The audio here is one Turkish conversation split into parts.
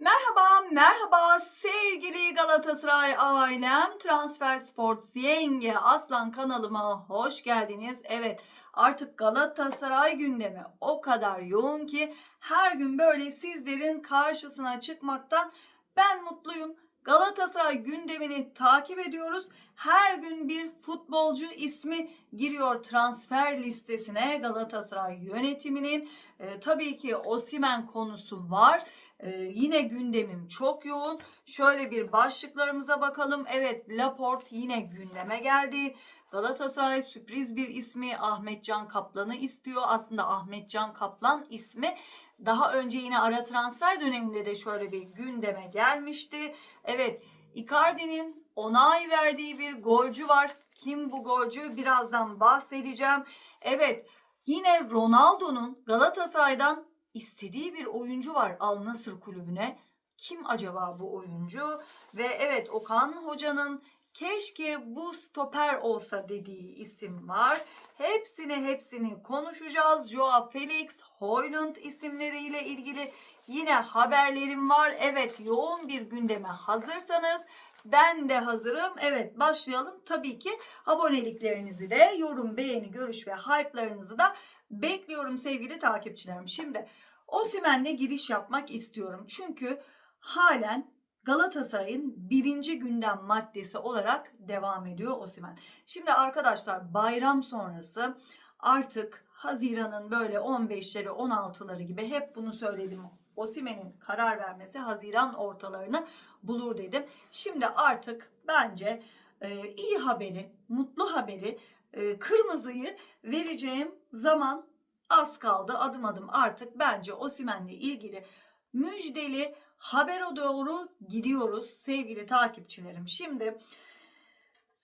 Merhaba, merhaba sevgili Galatasaray ailem. Transfer Sports Yenge Aslan kanalıma hoş geldiniz. Evet, artık Galatasaray gündemi o kadar yoğun ki her gün böyle sizlerin karşısına çıkmaktan ben mutluyum. Galatasaray gündemini takip ediyoruz. Her gün bir futbolcu ismi giriyor transfer listesine Galatasaray yönetiminin. Ee, tabii ki Osimen konusu var. Ee, yine gündemim çok yoğun. Şöyle bir başlıklarımıza bakalım. Evet Laporte yine gündeme geldi. Galatasaray sürpriz bir ismi Ahmetcan Kaplan'ı istiyor. Aslında Ahmetcan Kaplan ismi daha önce yine ara transfer döneminde de şöyle bir gündeme gelmişti. Evet Icardi'nin onay verdiği bir golcü var. Kim bu golcü? Birazdan bahsedeceğim. Evet yine Ronaldo'nun Galatasaray'dan istediği bir oyuncu var Al Nassr kulübüne. Kim acaba bu oyuncu? Ve evet Okan Hoca'nın keşke bu stoper olsa dediği isim var. Hepsini hepsini konuşacağız. Joao Felix, Hoyland isimleriyle ilgili yine haberlerim var. Evet yoğun bir gündeme hazırsanız ben de hazırım. Evet başlayalım. Tabii ki aboneliklerinizi de yorum, beğeni, görüş ve hype'larınızı da bekliyorum sevgili takipçilerim. Şimdi Osimen'le giriş yapmak istiyorum. Çünkü halen Galatasaray'ın birinci gündem maddesi olarak devam ediyor Osimen. Şimdi arkadaşlar bayram sonrası artık Haziran'ın böyle 15'leri 16'ları gibi hep bunu söyledim. Osimen'in karar vermesi Haziran ortalarını bulur dedim. Şimdi artık bence e, iyi haberi, mutlu haberi, e, kırmızıyı vereceğim zaman az kaldı. Adım adım artık bence Osimen'le ilgili müjdeli habere doğru gidiyoruz sevgili takipçilerim. Şimdi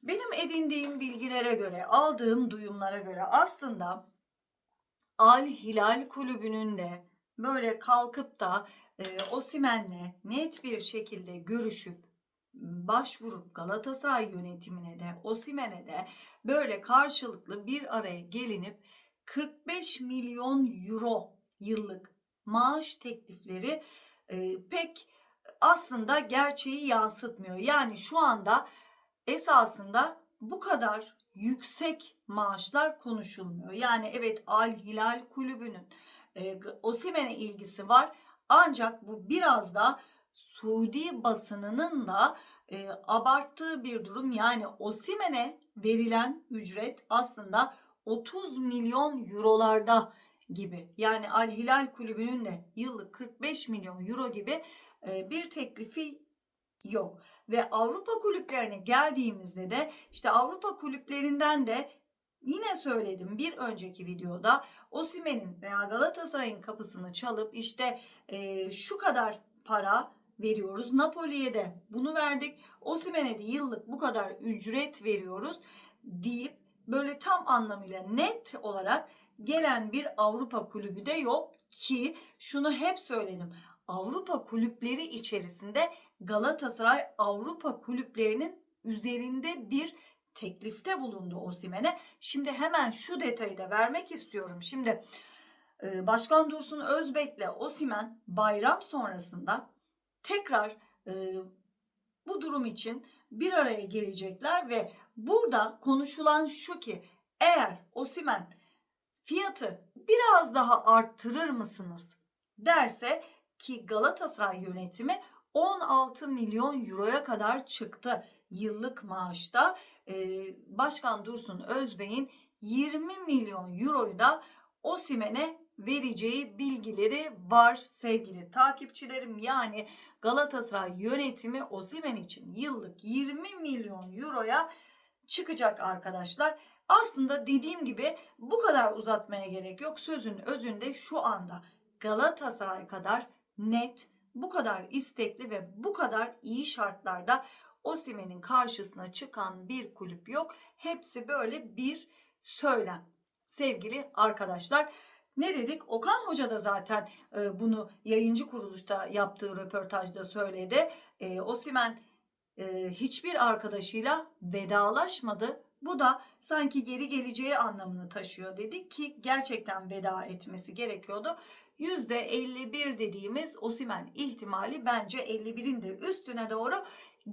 benim edindiğim bilgilere göre, aldığım duyumlara göre aslında Al Hilal kulübünün de böyle kalkıp da e, Osimen'le net bir şekilde görüşüp başvurup Galatasaray yönetimine de Osimen'e de böyle karşılıklı bir araya gelinip 45 milyon euro yıllık maaş teklifleri e, pek aslında gerçeği yansıtmıyor. Yani şu anda esasında bu kadar yüksek maaşlar konuşulmuyor. Yani evet Al Hilal kulübünün e, Osimen'e ilgisi var. Ancak bu biraz da Suudi basınının da e, abarttığı bir durum. Yani Osimen'e verilen ücret aslında 30 milyon eurolarda gibi. Yani Al Hilal kulübünün de yıllık 45 milyon euro gibi e, bir teklifi yok. Ve Avrupa kulüplerine geldiğimizde de işte Avrupa kulüplerinden de yine söyledim bir önceki videoda Osimen'in veya Galatasaray'ın kapısını çalıp işte e, şu kadar para veriyoruz. Napoli'ye de bunu verdik. Osimen'e de yıllık bu kadar ücret veriyoruz deyip böyle tam anlamıyla net olarak gelen bir Avrupa kulübü de yok ki şunu hep söyledim. Avrupa kulüpleri içerisinde Galatasaray Avrupa kulüplerinin üzerinde bir teklifte bulundu Osimen'e. Şimdi hemen şu detayı da vermek istiyorum. Şimdi e, Başkan Dursun Özbek'le Osimen bayram sonrasında tekrar e, bu durum için bir araya gelecekler ve burada konuşulan şu ki eğer Osimen fiyatı biraz daha arttırır mısınız derse ki Galatasaray yönetimi 16 milyon euroya kadar çıktı yıllık maaşta. Başkan Dursun Özbey'in 20 milyon euroyu da Osimen'e vereceği bilgileri var sevgili takipçilerim. Yani Galatasaray yönetimi Osimen için yıllık 20 milyon euroya çıkacak arkadaşlar. Aslında dediğim gibi bu kadar uzatmaya gerek yok. Sözün özünde şu anda Galatasaray kadar net, bu kadar istekli ve bu kadar iyi şartlarda Osimen'in karşısına çıkan bir kulüp yok. Hepsi böyle bir söylem. Sevgili arkadaşlar ne dedik? Okan Hoca da zaten e, bunu yayıncı kuruluşta yaptığı röportajda söyledi. E, Osimen e, hiçbir arkadaşıyla vedalaşmadı. Bu da sanki geri geleceği anlamını taşıyor dedi ki gerçekten veda etmesi gerekiyordu. %51 dediğimiz Osimen ihtimali bence 51'in de üstüne doğru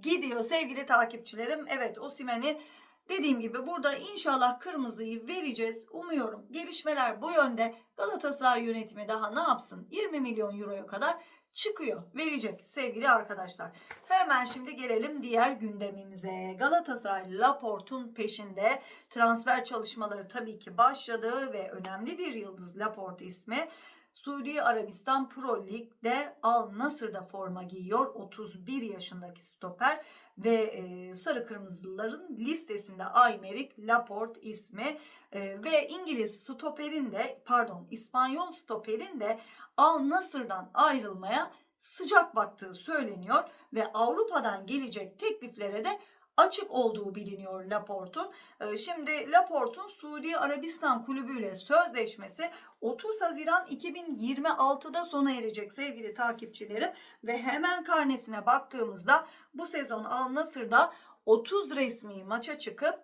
gidiyor sevgili takipçilerim. Evet Osimen'i dediğim gibi burada inşallah kırmızıyı vereceğiz. Umuyorum gelişmeler bu yönde. Galatasaray yönetimi daha ne yapsın? 20 milyon euroya kadar çıkıyor. Verecek sevgili arkadaşlar. Hemen şimdi gelelim diğer gündemimize. Galatasaray Laporte'un peşinde transfer çalışmaları tabii ki başladı ve önemli bir yıldız Laporte ismi Suudi Arabistan Pro Lig'de Al Nasır'da forma giyiyor. 31 yaşındaki stoper ve e, sarı kırmızıların listesinde Aymeric Laporte ismi e, ve İngiliz stoperin de pardon İspanyol stoperin de Al Nasır'dan ayrılmaya sıcak baktığı söyleniyor ve Avrupa'dan gelecek tekliflere de açık olduğu biliniyor Laporte'un. Ee, Şimdi Laporte'un Suudi Arabistan kulübüyle sözleşmesi 30 Haziran 2026'da sona erecek sevgili takipçilerim ve hemen karnesine baktığımızda bu sezon Al Nasır'da 30 resmi maça çıkıp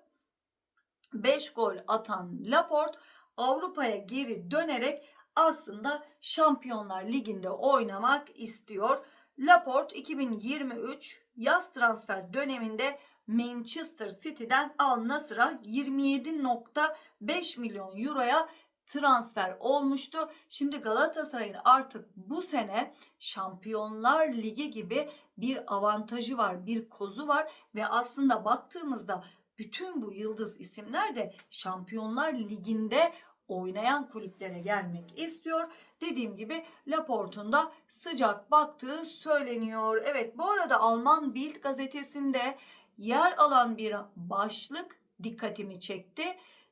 5 gol atan Laporte Avrupa'ya geri dönerek aslında Şampiyonlar Ligi'nde oynamak istiyor. Laporte 2023 yaz transfer döneminde Manchester City'den Al Nassr'a 27.5 milyon euroya transfer olmuştu. Şimdi Galatasaray'ın artık bu sene Şampiyonlar Ligi gibi bir avantajı var, bir kozu var ve aslında baktığımızda bütün bu yıldız isimler de Şampiyonlar Ligi'nde oynayan kulüplere gelmek istiyor. Dediğim gibi Laporte'un da sıcak baktığı söyleniyor. Evet bu arada Alman Bild gazetesinde yer alan bir başlık dikkatimi çekti.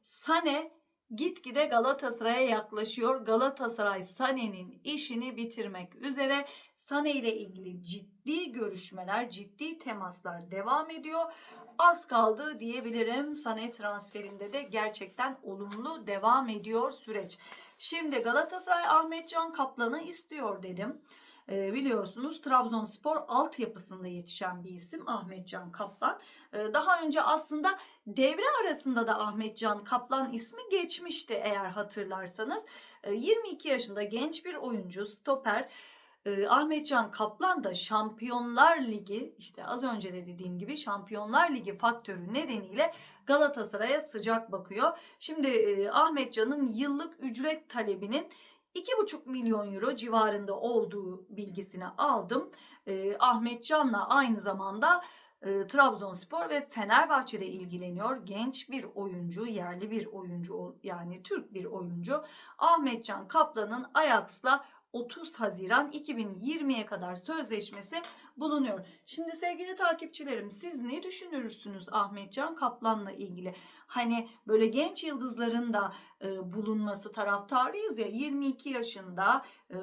Sane gitgide Galatasaray'a yaklaşıyor. Galatasaray Sane'nin işini bitirmek üzere. Sane ile ilgili ciddi görüşmeler, ciddi temaslar devam ediyor. Az kaldı diyebilirim. Sane transferinde de gerçekten olumlu devam ediyor süreç. Şimdi Galatasaray Ahmet Can Kaplan'ı istiyor dedim. Ee, biliyorsunuz Trabzonspor altyapısında yetişen bir isim Ahmet Can Kaplan. Ee, daha önce aslında devre arasında da Ahmet Can Kaplan ismi geçmişti eğer hatırlarsanız. Ee, 22 yaşında genç bir oyuncu, stoper. Ee, Ahmet Can Kaplan da Şampiyonlar Ligi işte az önce de dediğim gibi Şampiyonlar Ligi faktörü nedeniyle Galatasaray'a sıcak bakıyor. Şimdi e, Ahmet Can'ın yıllık ücret talebinin 2,5 milyon euro civarında olduğu bilgisini aldım. Ee, Ahmet Can'la aynı zamanda e, Trabzonspor ve Fenerbahçe'de ilgileniyor. Genç bir oyuncu, yerli bir oyuncu yani Türk bir oyuncu. Ahmet Can Kaplan'ın Ajax'la 30 Haziran 2020'ye kadar sözleşmesi bulunuyor. Şimdi sevgili takipçilerim siz ne düşünürsünüz Ahmet Can Kaplan'la ilgili? Hani böyle genç yıldızların da e, bulunması taraftarıyız ya 22 yaşında e,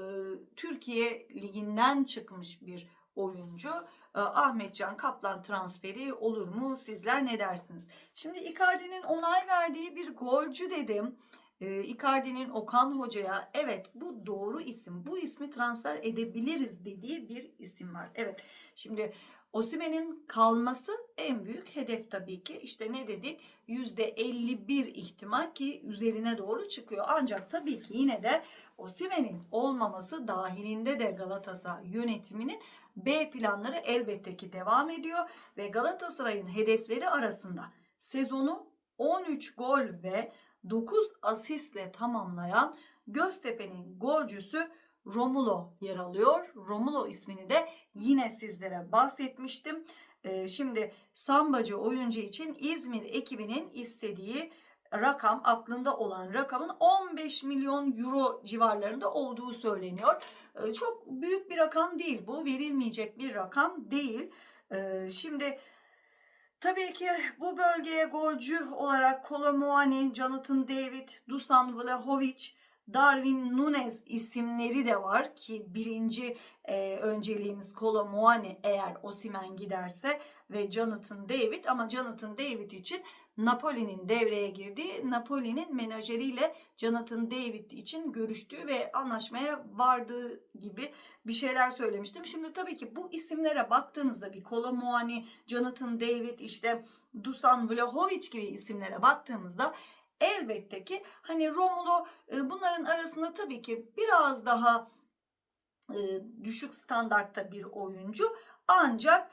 Türkiye Ligi'nden çıkmış bir oyuncu. E, Ahmet Can Kaplan transferi olur mu? Sizler ne dersiniz? Şimdi Icardi'nin onay verdiği bir golcü dedim. E, Icardi'nin Okan Hoca'ya evet bu doğru isim. Bu ismi transfer edebiliriz dediği bir isim var. Evet. Şimdi Osimen'in kalması en büyük hedef tabii ki. İşte ne dedik? %51 ihtimal ki üzerine doğru çıkıyor. Ancak tabii ki yine de Osimen'in olmaması dahilinde de Galatasaray yönetiminin B planları elbette ki devam ediyor ve Galatasaray'ın hedefleri arasında sezonu 13 gol ve 9 asistle tamamlayan Göztepe'nin golcüsü Romulo yer alıyor. Romulo ismini de yine sizlere bahsetmiştim. Ee, şimdi Sambacı oyuncu için İzmir ekibinin istediği rakam aklında olan rakamın 15 milyon euro civarlarında olduğu söyleniyor. Ee, çok büyük bir rakam değil bu verilmeyecek bir rakam değil. Ee, şimdi tabii ki bu bölgeye golcü olarak Kolomuani, Jonathan David, Dusan Vlahovic, Darwin Nunes isimleri de var ki birinci e, önceliğimiz Kolo Muani eğer Osimen giderse ve Jonathan David ama Jonathan David için Napoli'nin devreye girdiği Napoli'nin menajeriyle Jonathan David için görüştüğü ve anlaşmaya vardığı gibi bir şeyler söylemiştim. Şimdi tabii ki bu isimlere baktığınızda bir Kolo Muani, Jonathan David işte Dusan Vlahovic gibi isimlere baktığımızda elbette ki hani Romulo bunların arasında tabii ki biraz daha düşük standartta bir oyuncu. Ancak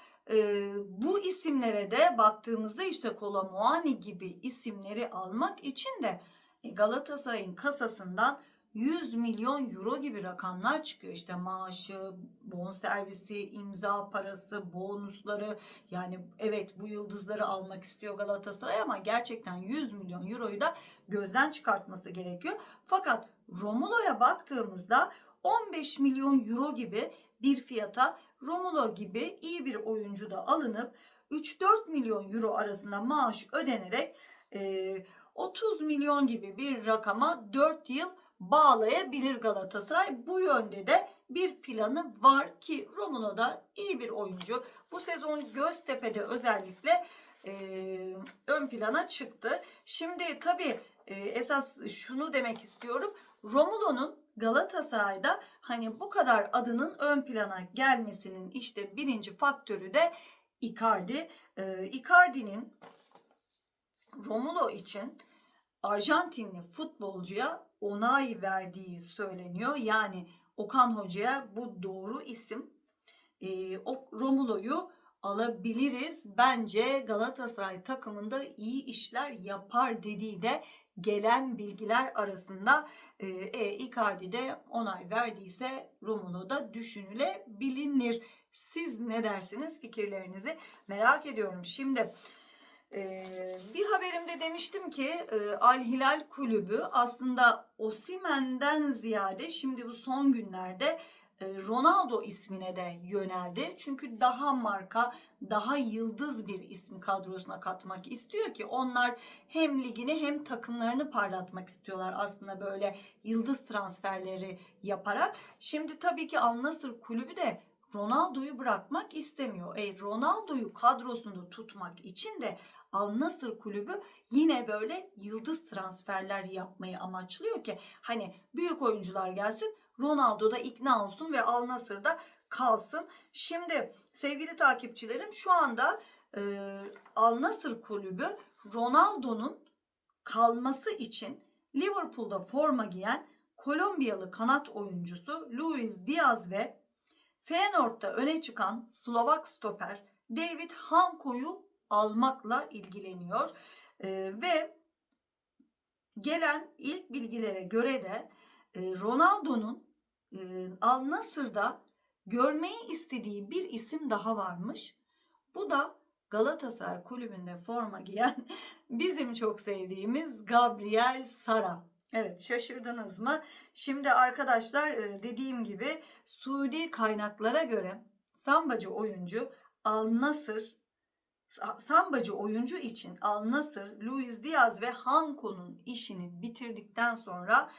bu isimlere de baktığımızda işte Kolomuani gibi isimleri almak için de e, Galatasaray'ın kasasından 100 milyon euro gibi rakamlar çıkıyor. İşte maaşı, bonservisi, imza parası, bonusları. Yani evet bu yıldızları almak istiyor Galatasaray ama gerçekten 100 milyon euroyu da gözden çıkartması gerekiyor. Fakat Romulo'ya baktığımızda 15 milyon euro gibi bir fiyata Romulo gibi iyi bir oyuncu da alınıp 3-4 milyon euro arasında maaş ödenerek e, 30 milyon gibi bir rakama 4 yıl bağlayabilir Galatasaray. Bu yönde de bir planı var ki Romulo da iyi bir oyuncu. Bu sezon Göztepe'de özellikle e, ön plana çıktı. Şimdi tabii e, esas şunu demek istiyorum. Romulo'nun Galatasaray'da hani bu kadar adının ön plana gelmesinin işte birinci faktörü de Icardi. E, Icardi'nin Romulo için Arjantinli futbolcuya onay verdiği söyleniyor. Yani Okan Hoca'ya bu doğru isim. E, Romulo'yu alabiliriz. Bence Galatasaray takımında iyi işler yapar dediği de gelen bilgiler arasında e, e, Icardi de onay verdiyse Romulo da düşünülebilir. Siz ne dersiniz? Fikirlerinizi merak ediyorum. Şimdi ee, bir haberimde demiştim ki e, Al Hilal kulübü aslında Osimen'den ziyade şimdi bu son günlerde e, Ronaldo ismine de yöneldi. Çünkü daha marka, daha yıldız bir ismi kadrosuna katmak istiyor ki onlar hem ligini hem takımlarını parlatmak istiyorlar aslında böyle yıldız transferleri yaparak. Şimdi tabii ki Al Nassr kulübü de Ronaldo'yu bırakmak istemiyor. E, Ronaldo'yu kadrosunda tutmak için de Al Nassr kulübü yine böyle yıldız transferler yapmayı amaçlıyor ki hani büyük oyuncular gelsin Ronaldo da ikna olsun ve Al Nassr'da kalsın. Şimdi sevgili takipçilerim şu anda e, Al Nassr kulübü Ronaldo'nun kalması için Liverpool'da forma giyen Kolombiyalı kanat oyuncusu Luis Diaz ve Feyenoord'da öne çıkan Slovak stoper David Hanko'yu almakla ilgileniyor. Ee, ve gelen ilk bilgilere göre de e, Ronaldo'nun e, Al Nassr'da görmeyi istediği bir isim daha varmış. Bu da Galatasaray kulübünde forma giyen bizim çok sevdiğimiz Gabriel Sara. Evet şaşırdınız mı? Şimdi arkadaşlar e, dediğim gibi Suudi kaynaklara göre sambacı oyuncu Al Nassr sambacı oyuncu için Al Nassr, Luis Diaz ve Hanko'nun işini bitirdikten sonra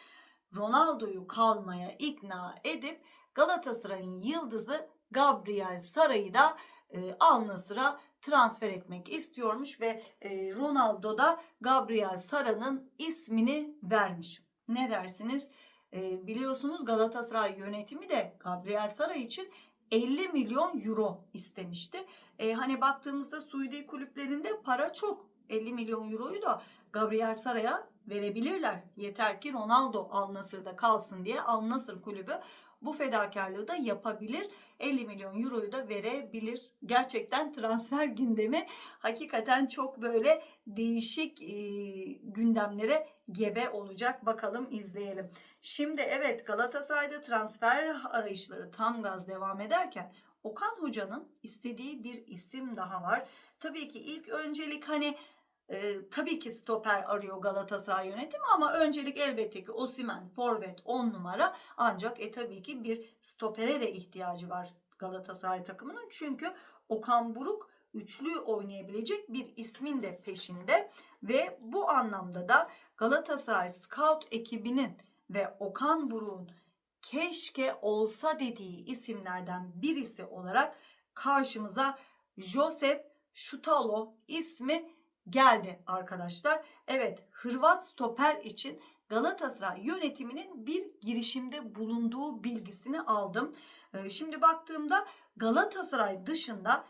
Ronaldo'yu kalmaya ikna edip Galatasaray'ın yıldızı Gabriel Saray'ı da e, Al Nassr'a transfer etmek istiyormuş ve e, Ronaldo da Gabriel Sara'nın ismini vermiş. Ne dersiniz? E, biliyorsunuz Galatasaray yönetimi de Gabriel Sara için 50 milyon euro istemişti. E, hani baktığımızda Suudi kulüplerinde para çok. 50 milyon euroyu da Gabriel Sara'ya verebilirler. Yeter ki Ronaldo Al Nassr'da kalsın diye Al Nassr kulübü bu fedakarlığı da yapabilir. 50 milyon euroyu da verebilir. Gerçekten transfer gündemi hakikaten çok böyle değişik e, gündemlere gebe olacak. Bakalım izleyelim. Şimdi evet Galatasaray'da transfer arayışları tam gaz devam ederken Okan Hoca'nın istediği bir isim daha var. Tabii ki ilk öncelik hani e, tabii ki stoper arıyor Galatasaray yönetimi ama öncelik elbette ki Osimen, Forvet 10 numara ancak e tabii ki bir stopere de ihtiyacı var Galatasaray takımının. Çünkü Okan Buruk üçlü oynayabilecek bir ismin de peşinde ve bu anlamda da Galatasaray Scout ekibinin ve Okan Buruk'un keşke olsa dediği isimlerden birisi olarak karşımıza Josep Şutalo ismi geldi arkadaşlar. Evet Hırvat stoper için Galatasaray yönetiminin bir girişimde bulunduğu bilgisini aldım. Ee, şimdi baktığımda Galatasaray dışında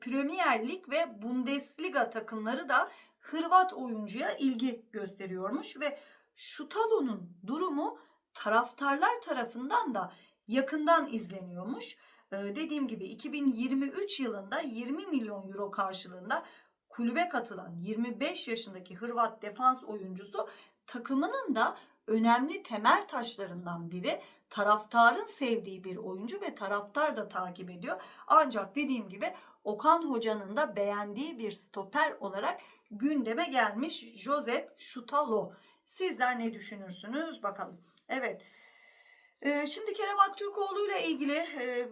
Premier Lig ve Bundesliga takımları da Hırvat oyuncuya ilgi gösteriyormuş ve Şutalo'nun durumu taraftarlar tarafından da yakından izleniyormuş. Ee, dediğim gibi 2023 yılında 20 milyon euro karşılığında kulübe katılan 25 yaşındaki Hırvat defans oyuncusu takımının da önemli temel taşlarından biri. Taraftarın sevdiği bir oyuncu ve taraftar da takip ediyor. Ancak dediğim gibi Okan Hoca'nın da beğendiği bir stoper olarak gündeme gelmiş Josep Şutalo. Sizler ne düşünürsünüz bakalım. Evet. Şimdi Kerem Aktürkoğlu ile ilgili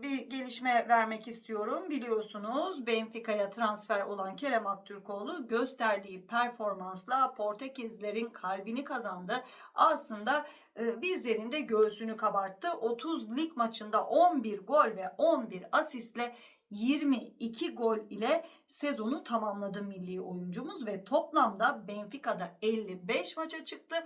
bir gelişme vermek istiyorum. Biliyorsunuz Benfica'ya transfer olan Kerem Aktürkoğlu gösterdiği performansla Portekizlerin kalbini kazandı. Aslında bizlerin de göğsünü kabarttı. 30 lig maçında 11 gol ve 11 asistle 22 gol ile sezonu tamamladı milli oyuncumuz ve toplamda Benfica'da 55 maça çıktı.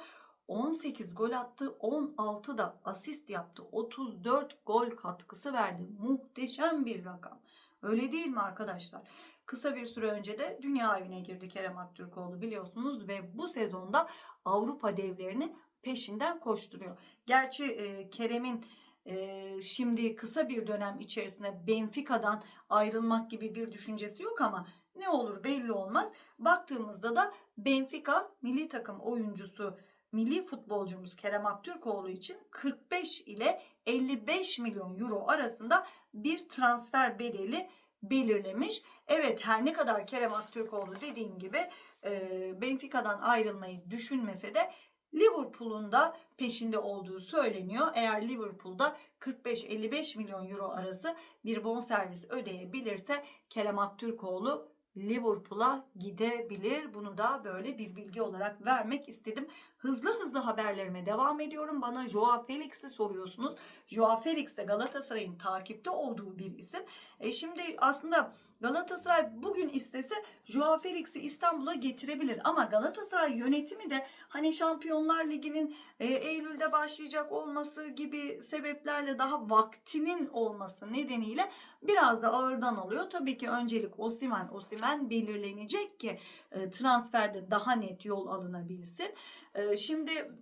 18 gol attı, 16 da asist yaptı. 34 gol katkısı verdi. Muhteşem bir rakam. Öyle değil mi arkadaşlar? Kısa bir süre önce de dünya evine girdi Kerem Aktürkoğlu biliyorsunuz ve bu sezonda Avrupa devlerini peşinden koşturuyor. Gerçi e, Kerem'in e, şimdi kısa bir dönem içerisinde Benfica'dan ayrılmak gibi bir düşüncesi yok ama ne olur belli olmaz. Baktığımızda da Benfica milli takım oyuncusu milli futbolcumuz Kerem Aktürkoğlu için 45 ile 55 milyon euro arasında bir transfer bedeli belirlemiş. Evet her ne kadar Kerem Aktürkoğlu dediğim gibi e, Benfica'dan ayrılmayı düşünmese de Liverpool'un da peşinde olduğu söyleniyor. Eğer Liverpool'da 45-55 milyon euro arası bir bonservis ödeyebilirse Kerem Aktürkoğlu Liverpool'a gidebilir. Bunu da böyle bir bilgi olarak vermek istedim. Hızlı hızlı haberlerime devam ediyorum. Bana Joao Felix'i soruyorsunuz. Joao Felix de Galatasaray'ın takipte olduğu bir isim. E şimdi aslında Galatasaray bugün istese Joao Felix'i İstanbul'a getirebilir ama Galatasaray yönetimi de hani Şampiyonlar Ligi'nin e, Eylül'de başlayacak olması gibi sebeplerle daha vaktinin olması nedeniyle biraz da ağırdan alıyor. Tabii ki öncelik Osimen Osimen belirlenecek ki e, transferde daha net yol alınabilsin. E, şimdi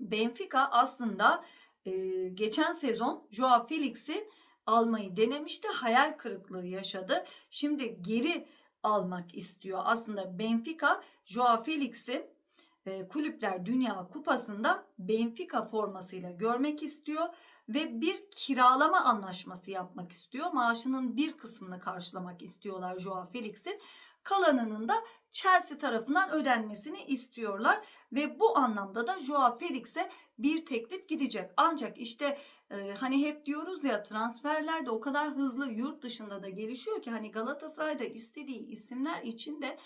Benfica aslında e, geçen sezon Joao Felix'i almayı denemişti. Hayal kırıklığı yaşadı. Şimdi geri almak istiyor. Aslında Benfica Joao Felix'i e, Kulüpler Dünya Kupası'nda Benfica formasıyla görmek istiyor ve bir kiralama anlaşması yapmak istiyor. Maaşının bir kısmını karşılamak istiyorlar Joao Felix'in. Kalanının da Chelsea tarafından ödenmesini istiyorlar ve bu anlamda da Joao Felix'e bir teklif gidecek. Ancak işte hani hep diyoruz ya transferler de o kadar hızlı yurt dışında da gelişiyor ki hani Galatasaray'da istediği isimler için de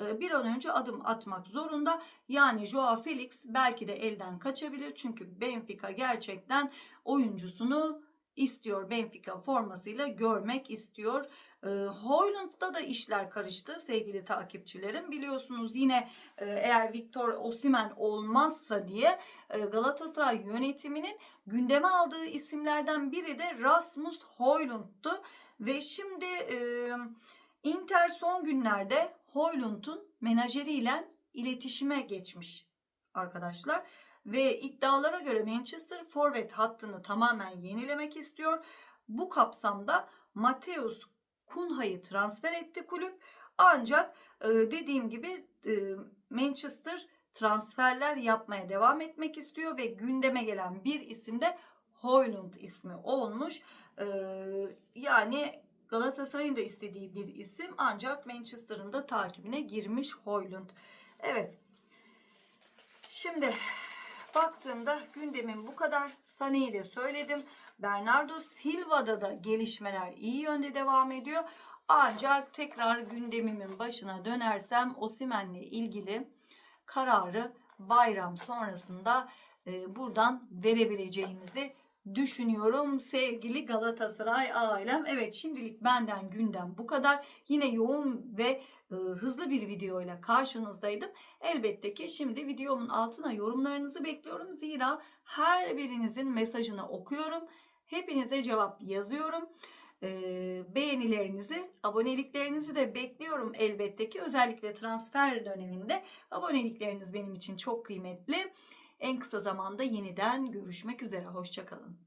e, bir an önce adım atmak zorunda. Yani Joao Felix belki de elden kaçabilir çünkü Benfica gerçekten oyuncusunu istiyor. Benfica formasıyla görmek istiyor. E, Hoyland'da da işler karıştı sevgili takipçilerim. Biliyorsunuz yine e, eğer Victor Osimen olmazsa diye e, Galatasaray yönetiminin gündeme aldığı isimlerden biri de Rasmus Hoyland'tı. Ve şimdi e, Inter son günlerde Hoyland'un menajeriyle iletişime geçmiş arkadaşlar. Ve iddialara göre Manchester forvet hattını tamamen yenilemek istiyor. Bu kapsamda Mateus Kunha'yı transfer etti kulüp. Ancak e, dediğim gibi e, Manchester transferler yapmaya devam etmek istiyor ve gündeme gelen bir isim de Hoyland ismi olmuş. E, yani Galatasaray'ın da istediği bir isim ancak Manchester'ın da takibine girmiş Hoyland. Evet. Şimdi baktığımda gündemin bu kadar. Sané'yi de söyledim. Bernardo Silva'da da gelişmeler iyi yönde devam ediyor. Ancak tekrar gündemimin başına dönersem Osimen'le ilgili kararı bayram sonrasında e, buradan verebileceğimizi düşünüyorum sevgili Galatasaray ailem. Evet şimdilik benden gündem bu kadar. Yine yoğun ve hızlı bir videoyla karşınızdaydım. Elbette ki şimdi videomun altına yorumlarınızı bekliyorum. Zira her birinizin mesajını okuyorum. Hepinize cevap yazıyorum. e, beğenilerinizi, aboneliklerinizi de bekliyorum elbette ki. Özellikle transfer döneminde abonelikleriniz benim için çok kıymetli. En kısa zamanda yeniden görüşmek üzere. Hoşçakalın.